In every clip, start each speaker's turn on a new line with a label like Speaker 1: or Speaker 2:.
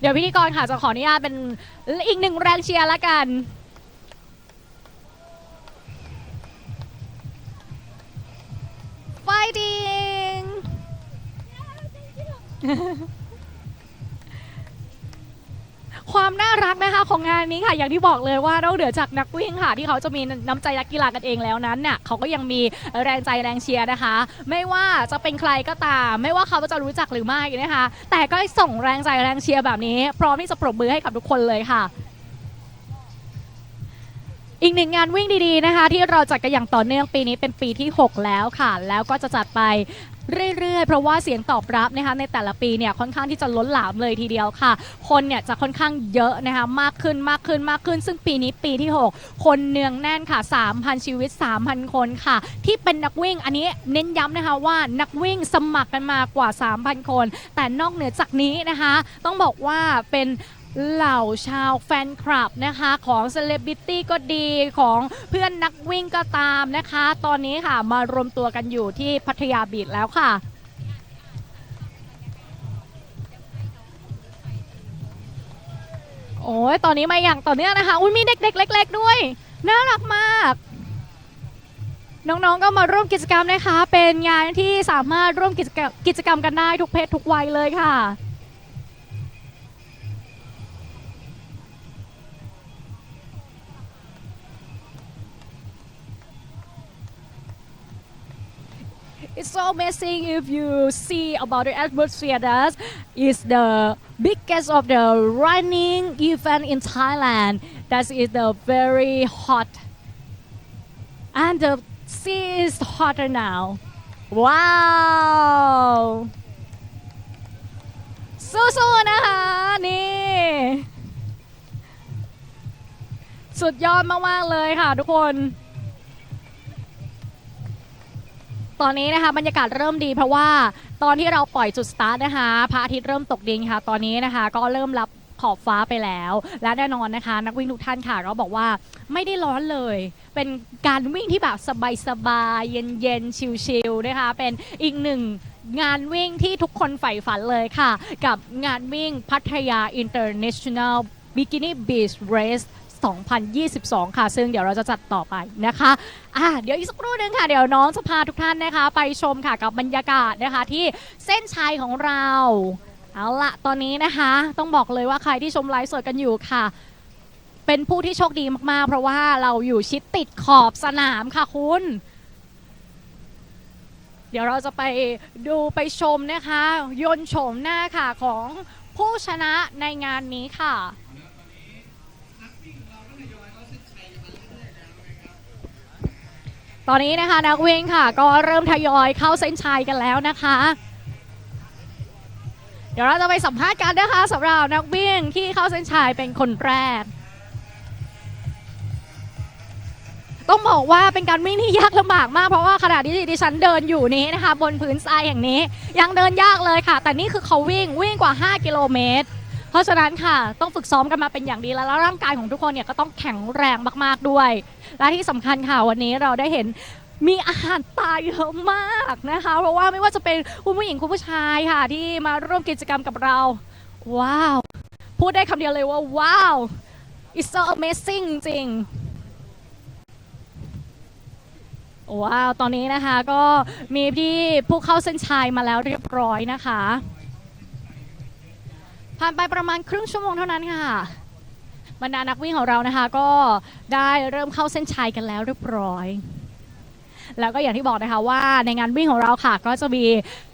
Speaker 1: เดี๋ยวพิธีกรค่ะจะขออนุญาตเป็นอีกหนึ่งแรงเชียร์ละกัน fighting กนะคะของงานนี้ค่ะ อย่างที่บอกเลยว่านอกเหนือจากนักวิ่งค่ะ ที่เขาจะมีน้ำใจนักกีฬากันเองแล้วนั้นน่ะเขาก็ยังมีแรงใจแรงเชียร์นะคะ ไม่ว่าจะเป็นใครก็ตาม ไม่ว่าเขาจะรู้จักหรือไม่นะคะ แต่ก็ส่งแรงใจแรงเชียร์แบบนี้ พร้อมที่จะปรบมือให้กับทุกคนเลยค่ะอีกหนึ่งงานวิ่งดีๆนะคะ ที่เราจัดกันอย่างต่อเนื่องปีนี้เป็นปีที่ 6 แล้วค่ะ แล้วก็จะจัดไป เรื่อยๆ เพราะว่าเสียงตอบรับนะคะในแต่ละปีเนี่ยค่อนข้างที่จะล้นหลามเลยทีเดียวค่ะ คนเนี่ยจะค่อนข้างเยอะนะคะมากขึ้นมากขึ้นมากขึ้น ซึ่งปีนี้ปีที่ 6 คนเนืองแน่นค่ะ 3,000 ชีวิต 3,000 คนค่ะ ที่เป็นนักวิ่งอันนี้เน้นย้ำนะคะว่านักวิ่งสมัครกันมากว่า 3,000 คน แต่นอกเหนือจากนี้นะคะ ต้องบอกว่าเป็น เหล่าชาวแฟนคลับนะคะของเซเลบริตี้ก็ดีของเพื่อนนักวิ่งก็ตามนะคะ ตอนนี้ค่ะมารวมตัวกันอยู่ที่พัทยาบีชแล้วค่ะโอ้ยตอนนี้มาอย่างต่อเนื่องนะคะ อุ้ยมีเด็กๆเล็ก ๆ ด้วย น่ารักมาก น้องๆ ก็มาร่วมกิจกรรมนะคะ เป็นงานที่สามารถร่วมกิจกรรมกิจกรรมกันได้ทุกเพศทุกวัยเลยค่ะ so amazing if you see about the atmosphere that is the biggest of the running event in Thailand. That is the very hot and the sea is hotter now. Wow! สู้ๆนะคะ นี่ สุดยอดมาก ๆ เลยค่ะทุกคน ตอนนี้นะคะบรรยากาศเริ่มดีเพราะว่าตอนที่เราปล่อยจุดสตาร์ทนะคะพระอาทิตย์เริ่มตกดินค่ะ ตอนนี้นะคะ ก็เริ่มรับขอบฟ้าไปแล้ว และแน่นอนนะคะ นักวิ่งทุกท่านค่ะก็บอกว่าไม่ได้ร้อนเลย เป็นการวิ่งที่แบบสบายๆเย็นๆชิลๆนะคะ เป็นอีกหนึ่งงานวิ่งที่ทุกคนใฝ่ฝันเลยค่ะ กับงานวิ่งพัทยา International Bikini Beach Race 2022 ค่ะ ซึ่งเดี๋ยวเราจะจัดต่อไปนะคะอะเดี๋ยวอีกสักครู่หนึงค่ะ เดี๋ยวน้องจะพาทุกท่านนะคะ ไปชมค่ะกับบรรยากาศนะคะที่เส้นชัยของเราเอาละตอนนี้นะคะ ต้องบอกเลยว่าใครที่ชมไลฟ์สดกันอยู่ค่ะ เป็นผู้ที่โชคดีมากๆ เพราะว่าเราอยู่ชิดติดขอบสนามค่ะคุณ เดี๋ยวเราจะไปดูไปชมนะคะ ยนต์โฉมหน้าค่ะของผู้ชนะในงานนี้ค่ะ ตอนนี้นะคะนักวิ่งค่ะ ก็เริ่มทยอยเข้าเส้นชัยกันแล้วนะคะ เดี๋ยวเราจะไปสัมภาษณ์กันนะคะสำหรับนักวิ่งที่เข้าเส้นชัยเป็นคนแรก ต้องบอกว่าเป็นการวิ่งที่ยากลำบากมากเพราะว่าขณะที่ดิฉันเดินอยู่นี้นะคะ บนพื้นทรายอย่างนี้ ยังเดินยากเลยค่ะ แต่นี่คือเขาวิ่งวิ่งกว่า 5 กิโลเมตร เพราะฉะนั้นค่ะต้องฝึกซ้อมกันมาเป็นอย่างดีแล้วแล้วร่างกายของทุกคนเนี่ยก็ต้องแข็งแรงมากๆด้วย และที่สำคัญค่ะวันนี้เราได้เห็นมีอาหารตาเยอะมากนะคะ เพราะว่าไม่ว่าจะเป็นคุณผู้หญิงคุณผู้ชายค่ะ ที่มาร่วมกิจกรรมกับเรา ว้าว พูดได้คำเดียวเลยว่า ว้าว it's so amazing จริงว้าว ตอนนี้นะคะก็มีที่ผู้เข้าเส้นชัยมาแล้วเรียบร้อยนะคะ ผ่านไปประมาณครึ่งชั่วโมงเท่านั้นค่ะ บรรดานักวิ่งของเรานะคะ ก็ได้เริ่มเข้าเส้นชัยกันแล้วเรียบร้อย แล้วก็อย่างที่บอกนะคะว่าในงานวิ่งของเราค่ะ ก็จะมี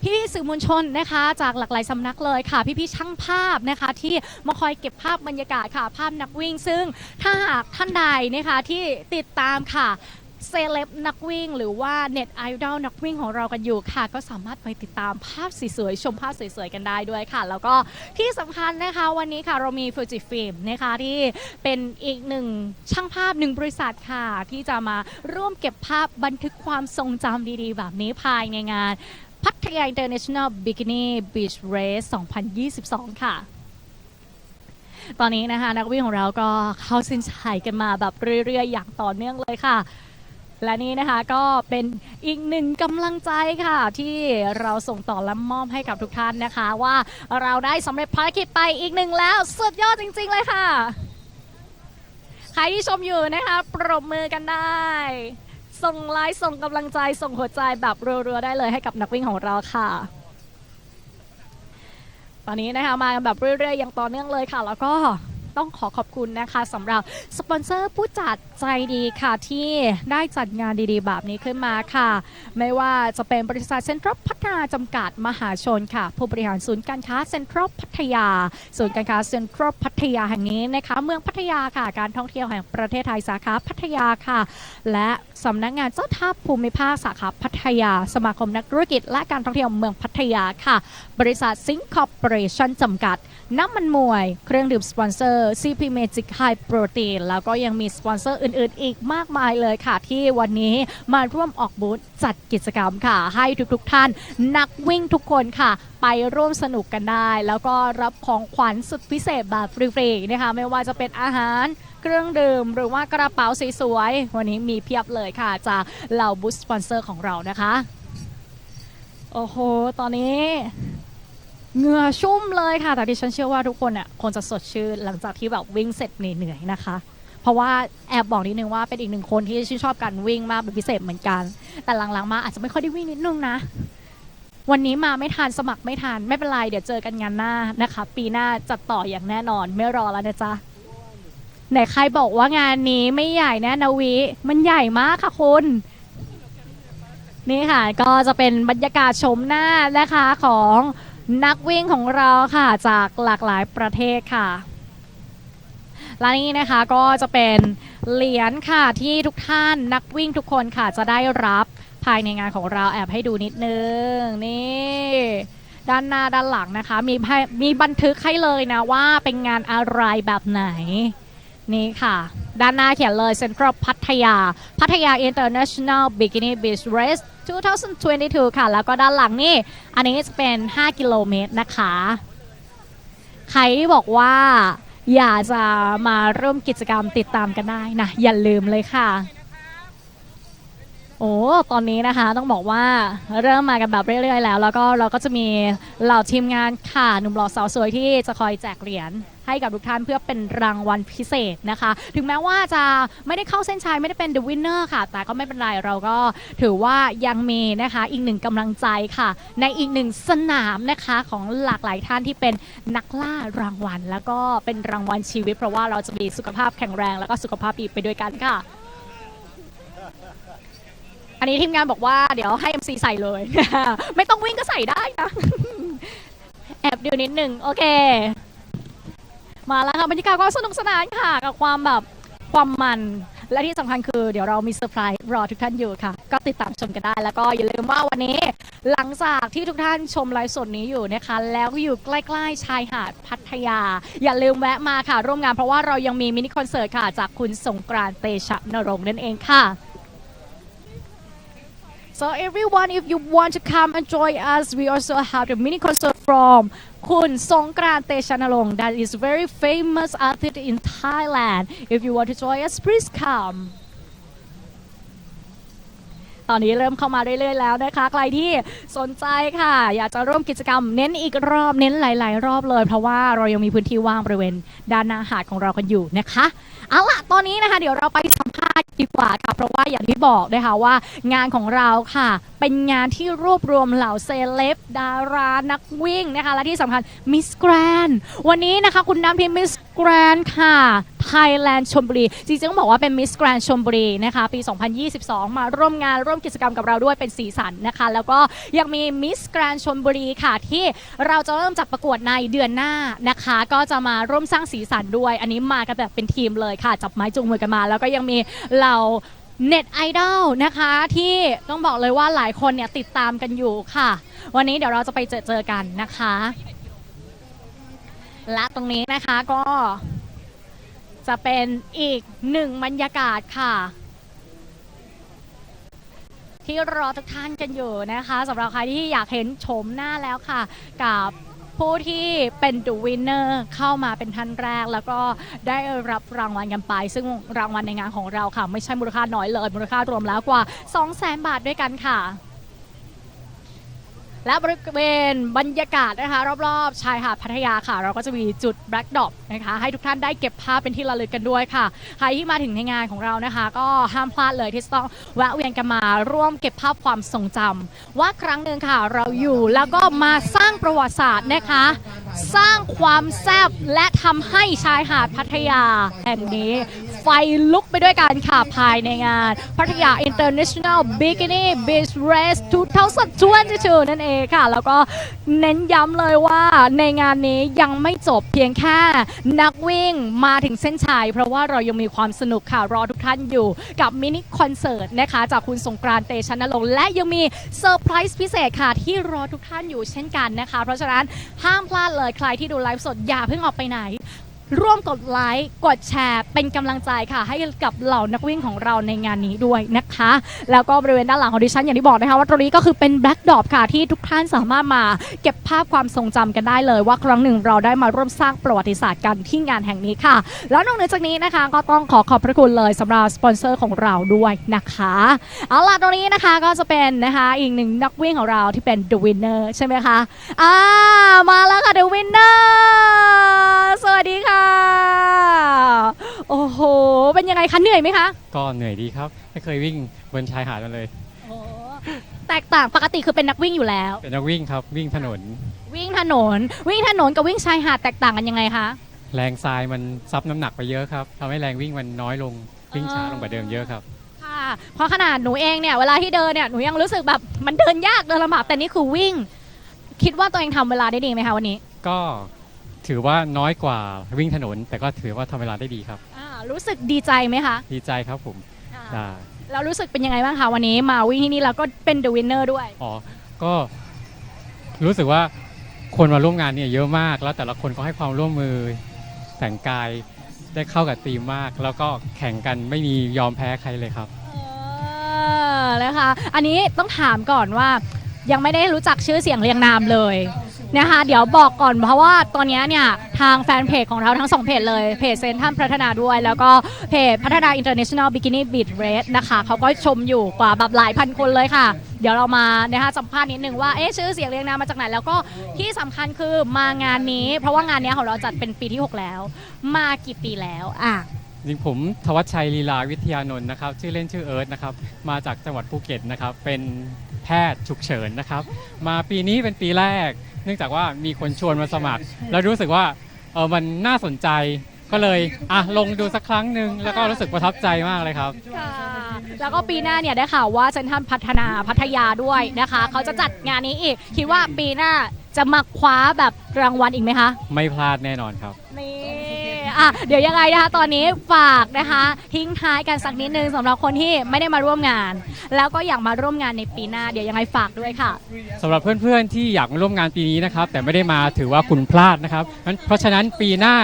Speaker 1: พี่สื่อมวลชนนะคะ จากหลากหลายสำนักเลยค่ะ พี่ๆช่างภาพนะคะ ที่มาคอยเก็บภาพบรรยากาศค่ะ ภาพนักวิ่ง ซึ่งถ้าหากท่านใดนะคะที่ติดตามค่ะ เซเลบนักวิ่ง หรือว่าเน็ตไอดอลนักวิ่งของเรากันอยู่ค่ะ ก็สามารถไปติดตามภาพสวยๆชมภาพสวยๆกันได้ด้วยค่ะ แล้วก็ที่สำคัญนะคะวันนี้ค่ะเรามีฟูจิฟิล์มนะคะที่เป็นอีกหนึ่งช่างภาพหนึ่งบริษัทค่ะ ที่จะมาร่วมเก็บภาพบันทึกความทรงจำดีๆ แบบนี้ภายในงานพัทยา International Bikini Beach Race 2022 ค่ะตอนนี้นะคะนักวิ่งของเราก็เข้าเส้นชัยกันมาแบบเรื่อยๆ อย่างต่อเนื่องเลยค่ะ และนี่นะคะก็เป็นอีกหนึ่งกำลังใจค่ะ ที่เราส่งต่อและมอบให้กับทุกท่านนะคะ ว่าเราได้สำเร็จภารกิจไปอีกหนึ่งแล้วสุดยอดจริง ๆ เลยค่ะ ใครที่ชมอยู่นะคะปรบมือกันได้ ส่งไลค์ส่งกำลังใจส่งหัวใจแบบรัวๆได้เลยให้กับนักวิ่งของเราค่ะตอนนี้นะคะมากันแบบเรื่อยๆอย่างต่อเนื่องเลยค่ะ แล้วก็ ต้องขอขอบคุณนะคะสำหรับสปอนเซอร์ผู้จัดใจดีค่ะที่ได้จัดงานดีๆ แบบนี้ขึ้นมาค่ะ ไม่ว่าจะเป็นบริษัทเซ็นทรัลพัฒนาจำกัดมหาชนค่ะ ผู้บริหารศูนย์การค้าเซ็นทรัลพัทยา ศูนย์การค้าเซ็นทรัลพัทยาแห่งนี้นะคะเมืองพัทยาค่ะ การท่องเที่ยวแห่งประเทศไทยสาขาพัทยาค่ะ และสำนักงานเจ้าท่าภูมิภาคสาขาพัทยา สมาคมนักธุรกิจ และการท่องเที่ยวเมืองพัทยาค่ะ บริษัทซิงค์คอร์ปอเรชั่นจำกัด น้ำมันมวย เครื่องดื่มสปอนเซอร์ CP Magic High Protein แล้วก็ยังมีสปอนเซอร์อื่นๆ อีกมากมายเลยค่ะ ที่วันนี้มาร่วมออกบูธจัดกิจกรรมค่ะ ให้ทุกๆท่าน นักวิ่งทุกคนค่ะ ไปร่วมสนุกกันได้ แล้วก็รับของขวัญสุดพิเศษแบบฟรีๆนะคะไม่ว่าจะเป็นอาหารเครื่องดื่มหรือว่ากระเป๋าสวยๆ วันนี้มีเพียบเลยค่ะ จากเหล่าบูธสปอนเซอร์ของเรานะคะ โอ้โห ตอนนี้ เหงื่อชุ่มเลยค่ะ แต่ดิฉันเชื่อว่าทุกคนอะคงจะสดชื่นหลังจากที่แบบวิ่งเสร็จเหนื่อยๆนะคะ เพราะว่าแอบบอกนิดนึงว่าเป็นอีกหนึ่งคนที่ชื่นชอบการวิ่งมากเป็นพิเศษเหมือนกัน แต่หลังๆมาอาจจะไม่ค่อยได้วิ่งนิดนึงนะ วันนี้มาไม่ทันสมัครไม่ทันไม่เป็นไรเดี๋ยวเจอกันงานหน้านะคะ ปีหน้าจัดต่ออย่างแน่นอนไม่รอแล้วนะจ๊ะไหนใครบอกว่างานนี้ไม่ใหญ่แน่นะวิ มันใหญ่มากค่ะคุณนี่ค่ะก็จะเป็นบรรยากาศชมหน้านะคะของ นักวิ่งของเราค่ะจากหลากหลายประเทศค่ะและนี่นะคะก็จะเป็นเหรียญค่ะที่ทุกท่านนักวิ่งทุกคนค่ะจะได้รับภายในงานของเราแอบให้ดูนิดนึงนี่ด้านหน้าด้านหลังนะคะ มีมีบันทึกให้เลยนะว่าเป็นงานอะไรแบบไหน นี่ค่ะ ด้านหน้าเขียนเลยเซ็นทรัลพัทยา พัทยา International Bikini Beach Race 2022 ค่ะ แล้วก็ด้านหลังนี่ อันนี้จะเป็น 5 กิโลเมตรนะคะ ใครที่บอกว่าอยากจะมาร่วมกิจกรรมติดตามกันได้นะ อย่าลืมเลยค่ะ โอ้ตอนนี้นะคะต้องบอกว่าเริ่มมากันแบบเรื่อยๆแล้ว แล้วก็เราก็จะมีเหล่าทีมงานค่ะหนุ่มหล่อสาวสวยที่จะคอยแจกเหรียญให้กับทุกท่านเพื่อเป็นรางวัลพิเศษนะคะ ถึงแม้ว่าจะไม่ได้เข้าเส้นชัยไม่ได้เป็น the winner ค่ะ แต่ก็ไม่เป็นไรเราก็ถือว่ายังมีนะคะอีกหนึ่งกำลังใจค่ะ ในอีกหนึ่งสนามนะคะของหลากหลายท่านที่เป็นนักล่ารางวัล แล้วก็เป็นรางวัลชีวิต เพราะว่าเราจะมีสุขภาพแข็งแรง แล้วก็สุขภาพดีไปด้วยกันค่ะ อันนี้ทีมงานบอกว่าเดี๋ยวให้ MC ใส่เลย ไม่ต้องวิ่งก็ใส่ได้นะ แอบดูนิดหนึ่งโอเค มาแล้วค่ะบรรยากาศก็สนุกสนานค่ะ กับความแบบความมัน และที่สำคัญคือเดี๋ยวเรามีเซอร์ไพรส์รอทุกท่านอยู่ค่ะ ก็ติดตามชมกันได้ แล้วก็อย่าลืมว่าวันนี้ หลังจากที่ทุกท่านชมไลฟ์สดนี้อยู่นะคะ แล้วอยู่ใกล้ๆชายหาดพัทยา อย่าลืมแวะมาค่ะ ร่วมงานเพราะว่าเรายังมีมินิคอนเสิร์ตค่ะ จากคุณสงกรานต์เตชะนรงค์นั่นเองค่ะ So everyone, if you want to come and join us, we also have the mini concert from Kun Songkran Techanalong that is very famous artist in Thailand. If you want to join us, please come. ตอนนี้เริ่มเข้ามาเรื่อยๆแล้วนะคะ ใครที่สนใจค่ะ อยากจะร่วมกิจกรรมเน้นอีกรอบเน้นหลาย ๆ รอบเลย เพราะว่าเรายังมีพื้นที่ว่างบริเวณด้านหน้าหาดของเรากันอยู่นะคะ เอาล่ะตอนนี้นะคะ เดี๋ยวเราไปสัมภาษณ์ดีกว่าค่ะเพราะว่าอย่างที่บอกนะคะว่า งานของเราค่ะ เป็นงานที่รวบรวมเหล่าเซเลบดารานักวิ่งนะคะ และที่สำคัญมิสแกรนวันนี้นะคะ คุณน้ำพิมมิสแกรนค่ะ Thailand ชมบุรี จริงๆต้องบอกว่าเป็นมิสแกรนชมบุรีนะคะ ปี 2022 มาร่วมงานร่วมกิจกรรมกับเราด้วยเป็นสีสันนะคะ แล้วก็ยังมีมิสแกรนชมบุรีค่ะ ที่เราจะเริ่มจัดประกวดในเดือนหน้านะคะ ก็จะมาร่วมสร้างสีสันด้วย อันนี้มากันแบบเป็นทีมเลยค่ะ จับไม้จูงมือกันมา แล้วก็ยังมีเหล่าเน็ตไอดอลนะคะที่ต้องบอกเลยว่าหลายคนเนี่ยติดตามกันอยู่ค่ะ วันนี้เดี๋ยวเราจะไปเจอเจอกันนะคะ และตรงนี้นะคะก็ จะเป็นอีกหนึ่งบรรยากาศค่ะ ที่รอทุกท่านกันอยู่นะคะสำหรับใครที่อยากเห็นโฉมหน้าแล้วค่ะ กับผู้ที่เป็น The Winner เข้ามาเป็นท่านแรก แล้วก็ได้รับรางวัลกันไป ซึ่งรางวัลในงานของเราค่ะ ไม่ใช่มูลค่าน้อยเลยมูลค่ารวมแล้วกว่า 200,000 บาทด้วยกันค่ะ และบริเวณบรรยากาศนะคะ รอบๆชายหาดพัทยาค่ะ เราก็จะมีจุด Black Dot นะคะให้ทุกท่านได้เก็บภาพเป็นที่ระลึกกันด้วยค่ะ ใครที่มาถึงในงานของเรานะคะ ก็ห้ามพลาดเลยที่จะต้องแวะเวียนกันมาร่วมเก็บภาพความทรงจำว่าครั้งหนึ่งค่ะเราอยู่แล้วก็มาสร้างประวัติศาสตร์นะคะ สร้างความแซ่บและทำให้ชายหาดพัทยาแห่งนี้ ไฟลุกไปด้วยกันค่ะภายในงานพัทยา International Bikini Beach Race 2022นั่นเองค่ะ แล้วก็เน้นย้ำเลยว่าในงานนี้ยังไม่จบเพียงแค่นักวิ่งมาถึงเส้นชัยเพราะว่าเรายังมีความสนุกค่ะ รอทุกท่านอยู่กับมินิคอนเสิร์ตนะคะ จากคุณสงกรานเตชะนรงและยังมีเซอร์ไพรส์พิเศษค่ะ ที่รอทุกท่านอยู่เช่นกันนะคะ เพราะฉะนั้นห้ามพลาดเลยใครที่ดูไลฟ์สดอย่าเพิ่งออกไปไหน ร่วมกดไลค์กดแชร์ เป็นกำลังใจค่ะ ให้กับเหล่านักวิ่งของเราในงานนี้ด้วยนะคะ แล้วก็บริเวณด้านหลังของดิฉันอย่างที่บอกนะคะว่าตรงนี้ก็คือเป็นแบล็กดอปค่ะที่ทุกท่านสามารถมาเก็บภาพความทรงจำกันได้เลย ว่าครั้งหนึ่งเราได้มาร่วมสร้างประวัติศาสตร์กันที่งานแห่งนี้ค่ะ แล้วนอกเหนือจากนี้นะคะ ก็ต้องขอขอบพระคุณเลยสำหรับสปอนเซอร์ของเราด้วยนะคะเอาล่ะตรงนี้นะคะก็จะเป็นนะคะอีกหนึ่งนักวิ่งของเราที่เป็น The Winner ใช่ไหมคะอ่ามาแล้วค่ะ The Winner สวัสดีค่ะ โอ้โห เป็นยั งไงคะเหนื่อยไหมคะ
Speaker 2: ก็เหนื่อยดีครับ ไม่เคยวิ่งบนชายหาดมาเลย
Speaker 1: โอ้แตกต่างปกติคือเป็นนักวิ่งอยู่แล้ว
Speaker 2: เป็นนักวิ่งครับวิ่งถนน
Speaker 1: วิ่งถนน วิ่งถนนกับวิ่งชายหาดแตกต่างกันยังไงคะ
Speaker 2: แรงทรายมันซับน้ำหนักไปเยอะครับทำให้แรงวิ่งมันน้อยลงวิ่งช้าลงกว่าเดิมเยอะครับ
Speaker 1: ค่ะ เพราะขนาดหนูเองเนี่ยเวลาที่เดินเนี่ยหนูยังรู้สึกแบบมันเดินยากเดินลำบากแต่นี่คือวิ่ง คิดว่าตัวเองทำเวลาได้ดีไหมคะวันนี้
Speaker 2: ก็ถือว่าน้อยกว่าวิ่งถนน แต่ก็ถือว่าทำเวลาได้ดีครับ
Speaker 1: อ่า รู้สึกดีใจไหมคะ
Speaker 2: ดีใจครับผมได้
Speaker 1: เรารู้สึกเป็นยังไงบ้างคะวันนี้มาวิ่งที่นี่แล้วก็เป็น The Winner ด้วย
Speaker 2: อ๋อ ก็รู้สึกว่าคนมาร่วมงานเนี่ยเยอะมากแล้วแต่ละคนก็ให้ความร่วมมือแต่งกายได้เข้ากับธีมมาก แล้วก็แข่งกันไม่มียอมแพ้ใครเลยครับ
Speaker 1: เออนะคะอันนี้ต้องถามก่อนว่ายังไม่ได้รู้จักชื่อเสียงเรียงนามเลย นะคะเดี๋ยวบอกก่อนเพราะว่าตอนนี้เนี่ยทางแฟนเพจของเราทั้งสองเพจเลยเพจเซนทันพัฒนาด้วย แล้วก็เพจพัฒนา International Bikini Beach Race นะคะเขาก็ชมอยู่กว่าแบบหลายพันคนเลยค่ะ เดี๋ยวเรามานะคะสัมภาษณ์นิดนึงว่าเอ๊ะชื่อเสียงเรียงนามมาจากไหน แล้วก็ที่สำคัญคือมางานนี้ เพราะว่างานเนี้ยของเราจัดเป็นปีที่ 6 แล้ว มากี่ปีแล้วอะ
Speaker 2: จริงผมทวัชชัยลีลาวิทยานนท์นะครับ ชื่อเล่นชื่อเอิร์ธนะครับ มาจากจังหวัดภูเก็ตนะครับ เป็น แพทย์ฉุกเฉินนะครับ มาปีนี้เป็นปีแรก เนื่องจากว่ามีคนชวนมาสมัคร แล้วรู้สึกว่าเออมันน่าสนใจก็เลยอะลงดูสักครั้งหนึ่งแล้วก็รู้สึกประทับใจมากเลยครับ
Speaker 1: ค่ะแล้วก็ปีหน้าเนี่ยได้ข่าวว่าเซนทรัลพัฒนาพัทยาด้วยนะคะ เขาจะจัดงานนี้อีก คิดว่าปีหน้าจะมาคว้าแบบรางวัลอีกไหมคะ
Speaker 2: ไม่พลาดแน่นอนครับ
Speaker 1: นี่ อะเดี๋ยวยังไงนะคะ ตอนนี้ฝากนะคะ ทิ้งท้ายกันสักนิดนึงสำหรับคนที่ไม่ได้มาร่วมงาน แล้วก็อยากมาร่วมงานในปีหน้า เดี๋ยวยังไงฝากด้วยค่ะ
Speaker 2: สำหรับเพื่อนๆที่อยากมาร่วมงานปีนี้นะครับ แต่ไม่ได้มาถือว่าคุณพลาดนะครับงั้นเพราะฉะนั้นปีหน้า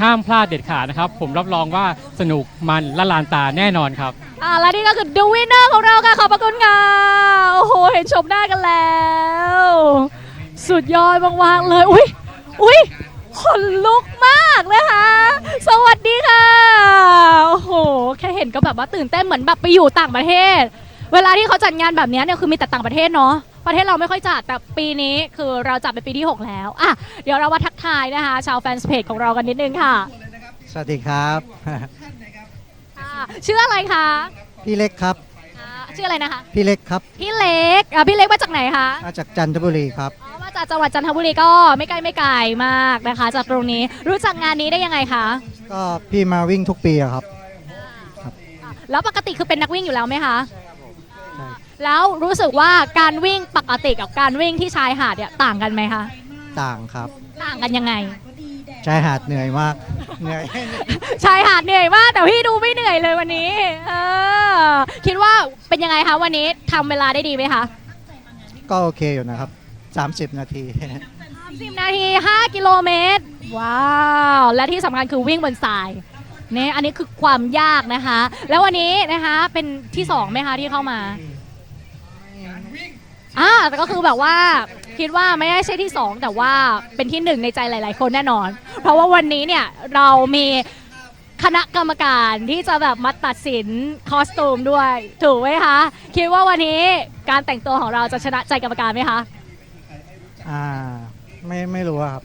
Speaker 2: ห้ามพลาดเด็ดขาดนะครับ ผมรับรองว่าสนุกมันละลานตาแน่นอนครับ
Speaker 1: อ่าและนี่ก็คือ The Winner ของเราค่ะ ขอบพระคุณค่ะ โอ้โห เห็นชมหน้ากันแล้ว สุดยอดมากๆเลย อุ้ยอุ้ย ขนลุกมากนะคะ สวัสดีค่ะ โอ้โห แค่เห็นก็แบบว่าตื่นเต้นเหมือนแบบไปอยู่ต่างประเทศ เวลาที่เขาจัดงานแบบเนี้ยเนี่ยคือมีแต่ต่างประเทศเนาะ ประเทศเราไม่ค่อยจัด แต่ปีนี้คือเราจัดเป็นปีที่ 6 แล้ว อะ เดี๋ยวเรามาทักทายนะคะ ชาวแฟนเพจของเรากันนิดนึงค่ะ
Speaker 3: สวัสดีครับ
Speaker 1: อ่าชื่ออะไรคะ
Speaker 3: พี่เล็กครับ
Speaker 1: อ่าชื่ออะไรนะคะ
Speaker 3: พี่เล็กครับ
Speaker 1: พี่เล็กอะพี่เล็กมาจากไหนคะ
Speaker 3: มาจากจันทบุรีครับ
Speaker 1: อ๋อมา จากจังหวัดจันทบุรีก็ไม่ไกลไม่ไกลมากนะคะ จากตรงนี้รู้จักงานนี้ได้ยังไงคะ
Speaker 3: ก็พี่มาวิ่งทุกปีอะครับ
Speaker 1: อะแล้วปกติคือเป็นนักวิ่งอยู่แล้วไหมคะ
Speaker 3: ใช่
Speaker 1: แล้วรู้สึกว่าการวิ่งปกติกับการวิ่งที่ชายหาดเนี่ยต่างกันไหมคะ
Speaker 3: ต่างครับ
Speaker 1: ต่างกันยังไง
Speaker 3: ชายหาดเหนื่อยมาก เหนื่อย
Speaker 1: ชายหาดเหนื่อยมากแต่พี่ดูไม่เหนื่อยเลยวันนี้ เออ คิดว่าเป็นยังไงคะวันนี้ทำเวลาได้ดีไหมคะ
Speaker 3: ก็โอเคอยู่นะครับ 30 นาที
Speaker 1: 30 นาที 5 กิโลเมตร ว้าว และที่สำคัญคือวิ่งบนทรายเนี่ยอันนี้คือความยากนะคะ แล้ววันนี้นะคะเป็นที่สองไหมคะที่เข้ามาอ่าแต่ก็คือแบบว่าคิดว่าไม่ได้ใช่ที่สองแต่ว่าเป็นที่หนึ่งในใจหลาย ๆ คนแน่นอน เพราะว่าวันนี้เนี่ยเรามีคณะกรรมการที่จะแบบมาตัดสินคอสตูมด้วย ถูกไหมคะ คิดว่าวันนี้การแต่งตัวของเราจะชนะใจกรรมการไหมคะ
Speaker 3: อ่า ไม่ไม่รู้ครับ